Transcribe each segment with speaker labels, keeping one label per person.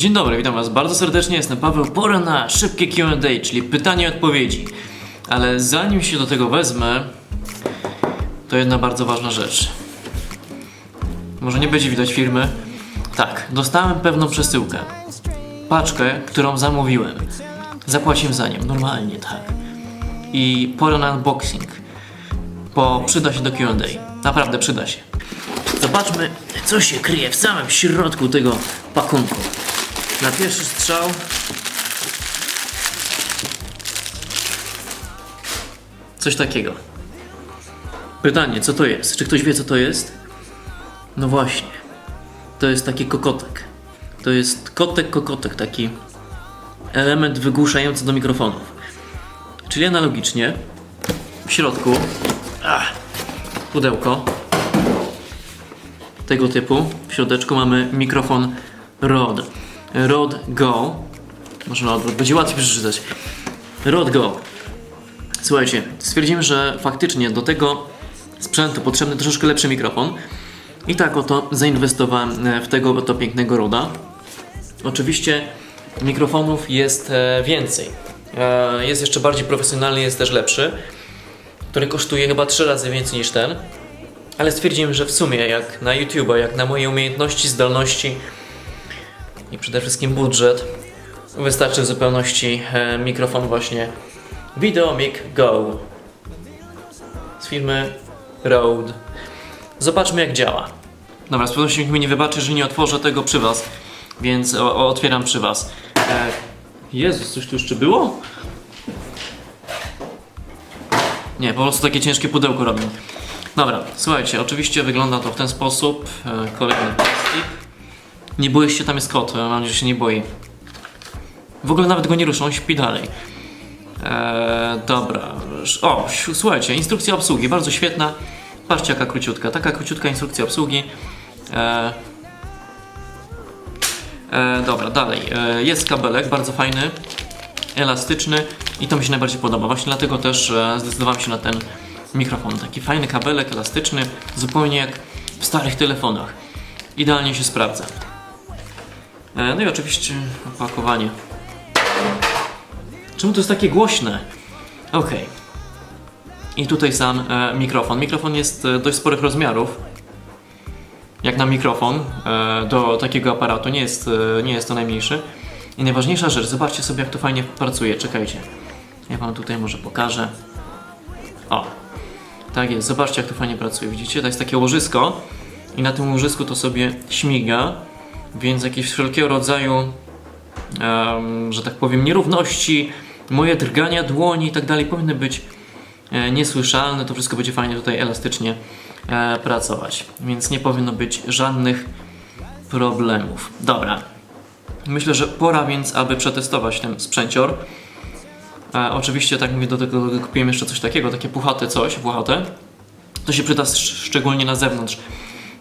Speaker 1: Dzień dobry, witam Was bardzo serdecznie, jestem Paweł. Pora na szybkie QA, czyli pytanie i odpowiedzi. Ale zanim się do tego wezmę, to jedna bardzo ważna rzecz. Może nie będzie widać firmy. Tak, dostałem pewną przesyłkę. Paczkę, którą zamówiłem. Zapłaciłem za nią, normalnie, tak. I pora na unboxing. Bo przyda się do QA. Naprawdę przyda się. Zobaczmy, co się kryje w samym środku tego pakunku. Na pierwszy strzał. Coś takiego. Pytanie, co to jest? Czy ktoś wie, co to jest? No właśnie. To jest taki kokotek. To jest kotek, kokotek, taki element wygłuszający do mikrofonów. Czyli analogicznie w środku ach, pudełko tego typu. W środeczku mamy mikrofon Rode. Rode Go. Może na będzie łatwiej przeczytać. Rode Go. Słuchajcie, stwierdzimy, że faktycznie do tego sprzętu potrzebny troszeczkę lepszy mikrofon. I tak oto zainwestowałem e, w tego oto pięknego Roda. Oczywiście mikrofonów jest e, więcej. E, Jest jeszcze bardziej profesjonalny, jest też lepszy, który kosztuje chyba 3 razy więcej niż ten. Ale stwierdziłem, że w sumie jak na YouTube'a, jak na moje umiejętności, zdolności i przede wszystkim budżet, wystarczy w zupełności e, mikrofon właśnie Videomic Go z firmy Rode. Zobaczmy jak działa. Dobra, z pewnością mi nie wybaczy, że nie otworzę tego przy Was, więc o, otwieram przy Was. E, Jezus, coś tu jeszcze było? Nie, po prostu takie ciężkie pudełko robią. Dobra, słuchajcie, oczywiście wygląda to w ten sposób. E, kolejny plastik. Nie boisz się, tam jest kot, mam nadzieję, że się nie boi. W ogóle nawet go nie ruszą, śpi dalej. Eee, dobra. O, słuchajcie, instrukcja obsługi, bardzo świetna. Patrzcie jaka króciutka, taka króciutka instrukcja obsługi. Eee, e, dobra, dalej. E, jest kabelek, bardzo fajny, elastyczny i to mi się najbardziej podoba. Właśnie dlatego też e, zdecydowałem się na ten mikrofon. Taki fajny kabelek, elastyczny, zupełnie jak w starych telefonach. Idealnie się sprawdza. E, no i oczywiście opakowanie. Czemu to jest takie głośne? Okej. I tutaj sam e, mikrofon. Mikrofon jest e, dość sporych rozmiarów. Jak na mikrofon do takiego aparatu. Nie jest, nie jest to najmniejszy. I najważniejsza rzecz, zobaczcie sobie jak to fajnie pracuje. Czekajcie. Ja wam tutaj może pokażę. O. Tak jest, zobaczcie jak to fajnie pracuje. Widzicie? To jest takie łożysko i na tym łożysku to sobie śmiga, więc jakieś wszelkiego rodzaju że tak powiem, nierówności, moje drgania dłoni i tak dalej powinny być e, niesłyszalne. To wszystko będzie fajnie tutaj elastycznie e, pracować, więc nie powinno być żadnych problemów. Dobra. Myślę, że pora więc, aby przetestować ten sprzęcior. E, oczywiście, tak mówię, do tego kupiłem jeszcze coś takiego, takie puchate coś, puchate. To się przyda sz- szczególnie na zewnątrz,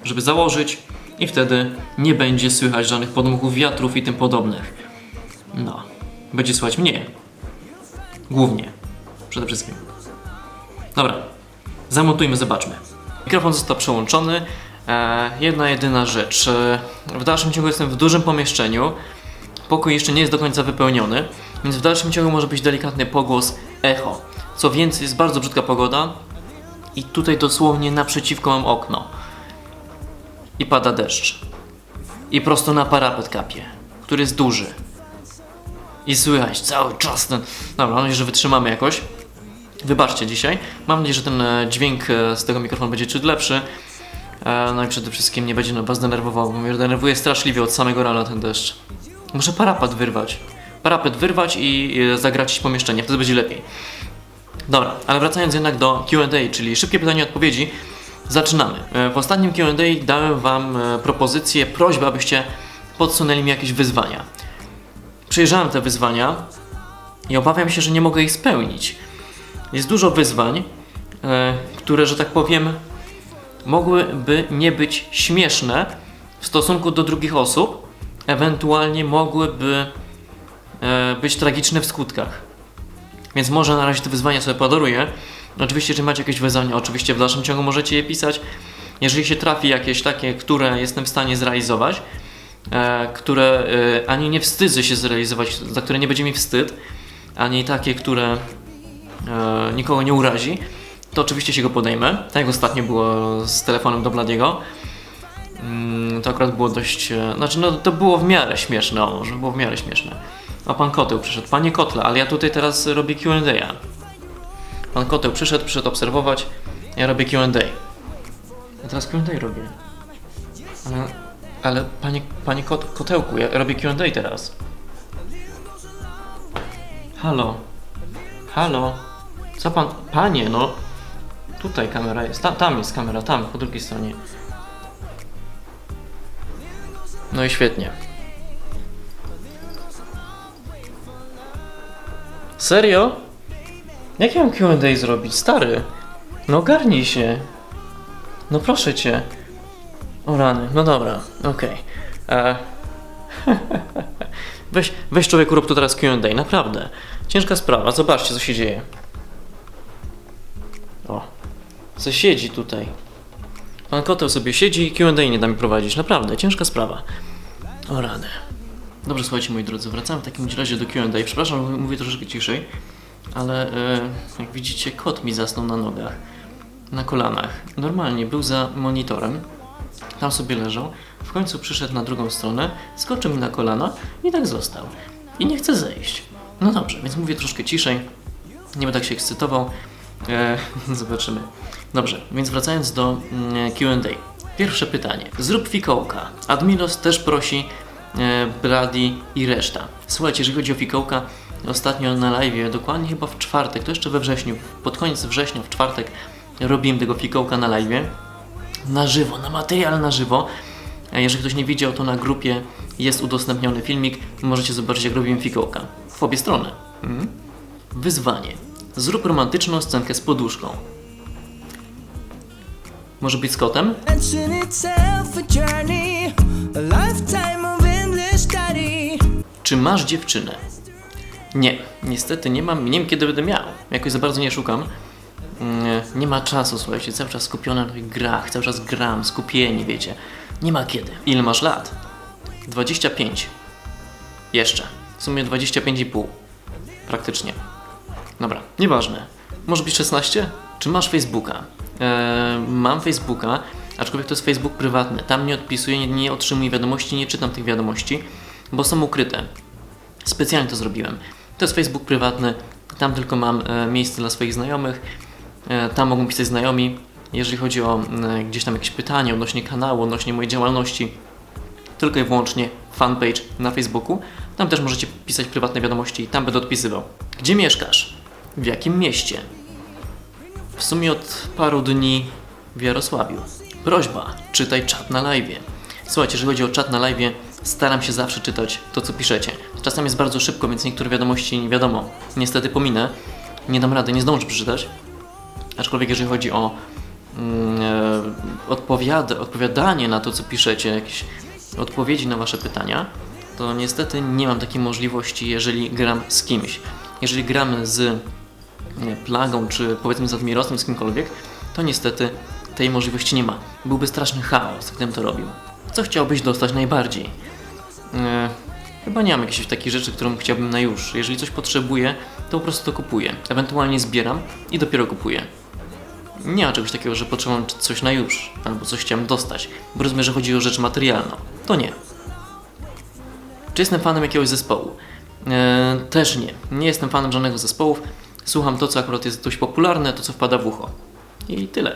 Speaker 1: żeby założyć i wtedy nie będzie słychać żadnych podmuchów wiatrów i tym podobnych. No, będzie słychać mnie. Głównie. Przede wszystkim. Dobra, zamontujmy, zobaczmy. Mikrofon został przełączony. E, jedna jedyna rzecz. E, w dalszym ciągu jestem w dużym pomieszczeniu. Pokój jeszcze nie jest do końca wypełniony, więc w dalszym ciągu może być delikatny pogłos echo. Co więcej, jest bardzo brzydka pogoda i tutaj dosłownie naprzeciwko mam okno. I pada deszcz. I prosto na parapet kapie, który jest duży. I słychać cały czas ten... Dobra, mam nadzieję, że wytrzymamy jakoś. Wybaczcie dzisiaj. Mam nadzieję, że ten e, dźwięk e, z tego mikrofonu będzie ciut lepszy. E, No i przede wszystkim nie będzie was denerwował, bo mnie denerwuje straszliwie od samego rana ten deszcz. Muszę parapet wyrwać. Parapet wyrwać i zagracić pomieszczenie, wtedy będzie lepiej. Dobra, ale wracając jednak do Q&A, czyli szybkie pytanie i odpowiedzi, zaczynamy. E, W ostatnim Q&A dałem Wam e, propozycję, prośbę, abyście podsunęli mi jakieś wyzwania. Przejrzałem te wyzwania i obawiam się, że nie mogę ich spełnić. Jest dużo wyzwań, e, które, że tak powiem, mogłyby nie być śmieszne w stosunku do drugich osób, ewentualnie mogłyby być tragiczne w skutkach. Więc może na razie te wyzwania sobie podaruję. Oczywiście, jeżeli macie jakieś wyzwania, oczywiście w dalszym ciągu możecie je pisać. Jeżeli się trafi jakieś takie, które jestem w stanie zrealizować, e, które e, ani nie wstydzę się zrealizować, za które nie będzie mi wstyd, ani takie, które e, nikogo nie urazi, to oczywiście się go podejmę. Tak jak ostatnio było z telefonem do Bladiego. Mm, To akurat było dość. Znaczy, no to było w miarę śmieszne, o, może było w miarę śmieszne. A pan Koteł przyszedł. Panie Kotle, ale ja tutaj teraz robię QA. Pan Koteł przyszedł, przyszedł obserwować. Ja robię QA. Ja teraz Q&A robię. Ale, ale panie, panie kot, Kotełku, ja robię Q&A teraz. Halo. Halo. Co pan... Panie, no. Tutaj kamera jest. Ta, tam jest kamera, tam, po drugiej stronie. No i świetnie. Serio? Jak ja mam Q&A zrobić? Stary. No ogarnij się. No proszę cię. O rany, no dobra, okej. E, Weź, weź człowieku, rób tu teraz Q&A, naprawdę. Ciężka sprawa, zobaczcie co się dzieje. O, co siedzi tutaj. Pan Koteł sobie siedzi i Q&A nie da mi prowadzić, naprawdę, ciężka sprawa. O rany. Dobrze, słuchajcie moi drodzy, wracamy w takim razie do Q&A. Przepraszam, mówię troszeczkę ciszej, ale e, jak widzicie, kot mi zasnął na nogach na kolanach. Normalnie był za monitorem, tam sobie leżał, w końcu przyszedł na drugą stronę, skoczył mi na kolana i tak został. I nie chce zejść. No dobrze, więc mówię troszkę ciszej, nie będę tak się ekscytował. E, zobaczymy. Dobrze, więc wracając do mm, Q&A. Pierwsze pytanie. Zrób fikołka. Admiros też prosi e, Brady i reszta. Słuchajcie, jeżeli chodzi o fikołka, ostatnio na live, dokładnie chyba w czwartek, to jeszcze we wrześniu, pod koniec września, w czwartek, robiłem tego fikołka na live. Na żywo, na materiał na żywo. A Jeżeli ktoś nie widział, to na grupie jest udostępniony filmik. Możecie zobaczyć, jak robiłem fikołka. W obie strony. Mhm. Wyzwanie. Zrób romantyczną scenkę z poduszką. Może być z kotem? Czy masz dziewczynę? Nie, niestety nie mam, nie wiem kiedy będę miał. Jakoś za bardzo nie szukam. Mm, Nie ma czasu, słuchajcie, cały czas skupiony na tych grach, cały czas gram, skupieni, wiecie. Nie ma kiedy. Ile masz lat? 25. Jeszcze. W sumie 25,5. Praktycznie. Dobra, nieważne. Może być 16? Czy masz Facebooka? Eee, mam Facebooka, aczkolwiek to jest Facebook prywatny. Tam nie odpisuję, nie, nie otrzymuję wiadomości, nie czytam tych wiadomości, bo są ukryte. Specjalnie to zrobiłem. To jest Facebook prywatny, tam tylko mam e, miejsce dla swoich znajomych, e, tam mogą pisać znajomi. Jeżeli chodzi o e, gdzieś tam jakieś pytanie odnośnie kanału, odnośnie mojej działalności, tylko i wyłącznie fanpage na Facebooku. Tam też możecie pisać prywatne wiadomości i tam będę odpisywał. Gdzie mieszkasz? W jakim mieście? W sumie od paru dni w Jarosławiu. Prośba, czytaj czat na live. Słuchajcie, jeżeli chodzi o czat na live, staram się zawsze czytać to, co piszecie. Czasem jest bardzo szybko, więc niektóre wiadomości nie wiadomo. Niestety pominę. Nie dam rady, nie zdążę przeczytać. Aczkolwiek jeżeli chodzi o mm, e, odpowiada, odpowiadanie na to, co piszecie, jakieś odpowiedzi na Wasze pytania, to niestety nie mam takiej możliwości, jeżeli gram z kimś. Jeżeli gramy z plagą, czy powiedzmy z Admirosem, z kimkolwiek, to niestety tej możliwości nie ma. Byłby straszny chaos, gdybym to robił. Co chciałbyś dostać najbardziej? E, chyba nie mam jakiejś takiej rzeczy, którą chciałbym na już. Jeżeli coś potrzebuję, to po prostu to kupuję. Ewentualnie zbieram i dopiero kupuję. Nie ma czegoś takiego, że potrzebam coś na już, albo coś chciałem dostać, bo rozumiem, że chodzi o rzecz materialną. To nie. Czy jestem fanem jakiegoś zespołu? E, też nie. Nie jestem fanem żadnego zespołów. Słucham to, co akurat jest dość popularne, to, co wpada w ucho. I tyle.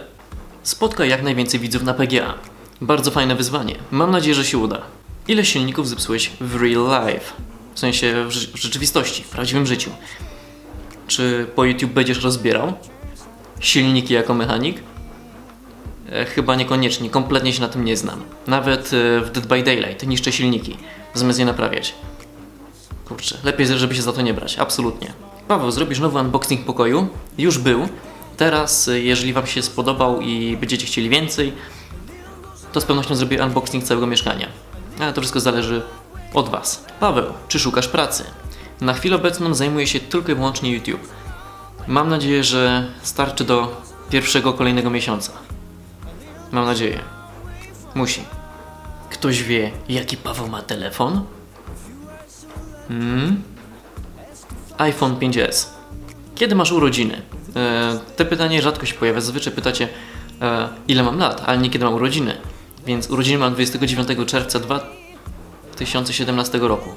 Speaker 1: Spotkaj jak najwięcej widzów na PGA. Bardzo fajne wyzwanie. Mam nadzieję, że się uda. Ile silników zepsułeś w real life? W sensie w, w rzeczywistości, w prawdziwym życiu. Czy po YouTube będziesz rozbierał silniki jako mechanik? E, chyba niekoniecznie, kompletnie się na tym nie znam. Nawet e, w Dead by Daylight niszczę silniki, zamiast je naprawiać. Kurczę, lepiej, żeby się za to nie brać, absolutnie. Paweł, zrobisz nowy unboxing pokoju? Już był. Teraz, y, jeżeli Wam się spodobał i będziecie chcieli więcej, to z pewnością zrobię unboxing całego mieszkania. Ale to wszystko zależy od Was. Paweł, czy szukasz pracy? Na chwilę obecną zajmuję się tylko i wyłącznie YouTube. Mam nadzieję, że starczy do pierwszego kolejnego miesiąca. Mam nadzieję. Musi. Ktoś wie, jaki Paweł ma telefon? Hmm? iPhone 5S. Kiedy masz urodziny? E, te pytanie rzadko się pojawia. Zazwyczaj pytacie, e, ile mam lat, ale nie kiedy mam urodziny. Więc urodziny mam 29 czerwca 2017 roku.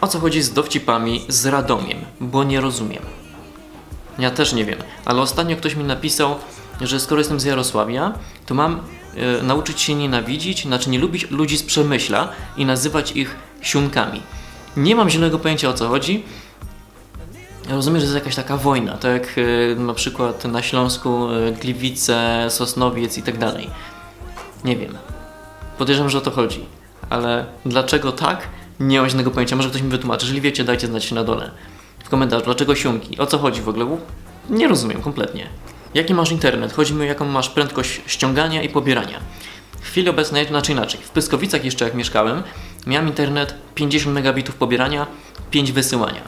Speaker 1: O co chodzi z dowcipami z Radomiem? Bo nie rozumiem. Ja też nie wiem, ale ostatnio ktoś mi napisał, że skoro jestem z Jarosławia, to mam e, nauczyć się nienawidzić, znaczy nie lubić ludzi z Przemyśla i nazywać ich siunkami. Nie mam zielonego pojęcia o co chodzi. Rozumiem, że jest jakaś taka wojna, tak jak e, na przykład na Śląsku e, Gliwice, Sosnowiec i tak dalej. Nie wiem. Podejrzewam, że o to chodzi. Ale dlaczego tak? Nie mam żadnego pojęcia. Może ktoś mi wytłumaczy. Jeżeli wiecie, dajcie znać na dole. W komentarzu. Dlaczego siunki? O co chodzi w ogóle? Nie rozumiem kompletnie. Jaki masz internet? Chodzi mi o jaką masz prędkość ściągania i pobierania. W chwili obecnej, znaczy inaczej, w Pyskowicach jeszcze jak mieszkałem, miałem internet 50 megabitów pobierania, 5 wysyłania.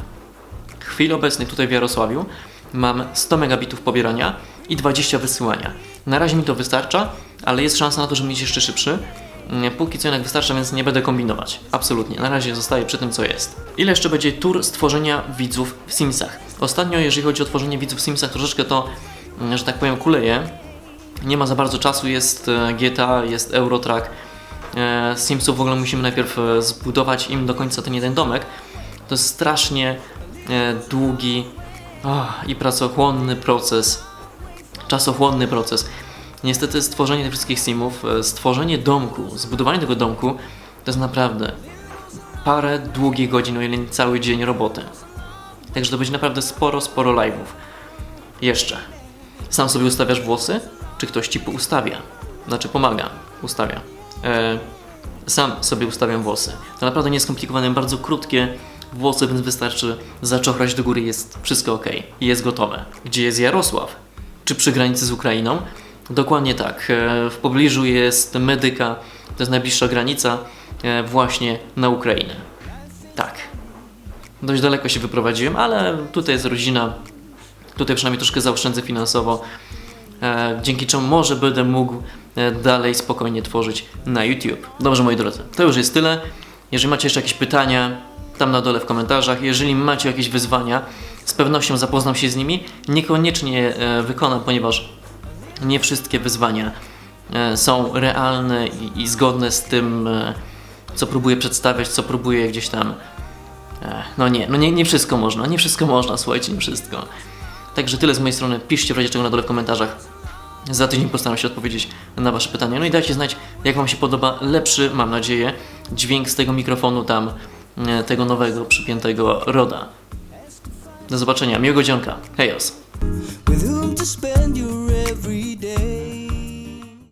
Speaker 1: W chwili obecnej tutaj w Jarosławiu mam 100 megabitów pobierania i 20 wysyłania. Na razie mi to wystarcza, ale jest szansa na to, żeby mieć jeszcze szybszy. Mm, Póki co jednak wystarcza, więc nie będę kombinować. Absolutnie. Na razie zostaję przy tym, co jest. Ile jeszcze będzie tur stworzenia widzów w Simsach? Ostatnio, jeżeli chodzi o tworzenie widzów w Simsach, troszeczkę to, mm, że tak powiem, kuleje. Nie ma za bardzo czasu, jest e, GTA, jest Eurotrack. E, Simsów w ogóle musimy najpierw e, zbudować im do końca ten jeden domek. To jest strasznie długi ah, i pracochłonny proces, czasochłonny proces. Niestety stworzenie tych wszystkich simów, e, stworzenie domku, zbudowanie tego domku to jest naprawdę parę długich godzin, o nie cały dzień roboty. Także to będzie naprawdę sporo, sporo live'ów. Jeszcze. Sam sobie ustawiasz włosy, czy ktoś ci ustawia? Znaczy pomaga, ustawia. E, sam sobie ustawiam włosy. To naprawdę nie jest skomplikowane, bardzo krótkie włosy, więc wystarczy zaczochrać do góry, jest wszystko ok. Jest gotowe. Gdzie jest Jarosław? Czy przy granicy z Ukrainą? Dokładnie tak. E, W pobliżu jest Medyka, to jest najbliższa granica, e, właśnie na Ukrainę. Tak. Dość daleko się wyprowadziłem, ale tutaj jest rodzina. Tutaj przynajmniej troszkę zaoszczędzę finansowo, e, dzięki czemu może będę mógł dalej spokojnie tworzyć na YouTube. Dobrze, moi drodzy, to już jest tyle. Jeżeli macie jeszcze jakieś pytania, tam na dole w komentarzach. Jeżeli macie jakieś wyzwania, z pewnością zapoznam się z nimi. Niekoniecznie wykonam, ponieważ nie wszystkie wyzwania e, są realne i, i zgodne z tym, e, co próbuję przedstawiać, co próbuję gdzieś tam. e, No nie, no nie, nie wszystko można, nie wszystko można, słuchajcie, nie wszystko. Także tyle z mojej strony. Piszcie w razie czego na dole w komentarzach. Za tydzień postaram się odpowiedzieć na Wasze pytania. No i dajcie znać, jak Wam się podoba lepszy, mam nadzieję, dźwięk z tego mikrofonu tam, tego nowego, przypiętego Roda. Do zobaczenia, miłego dzionka. Hejos!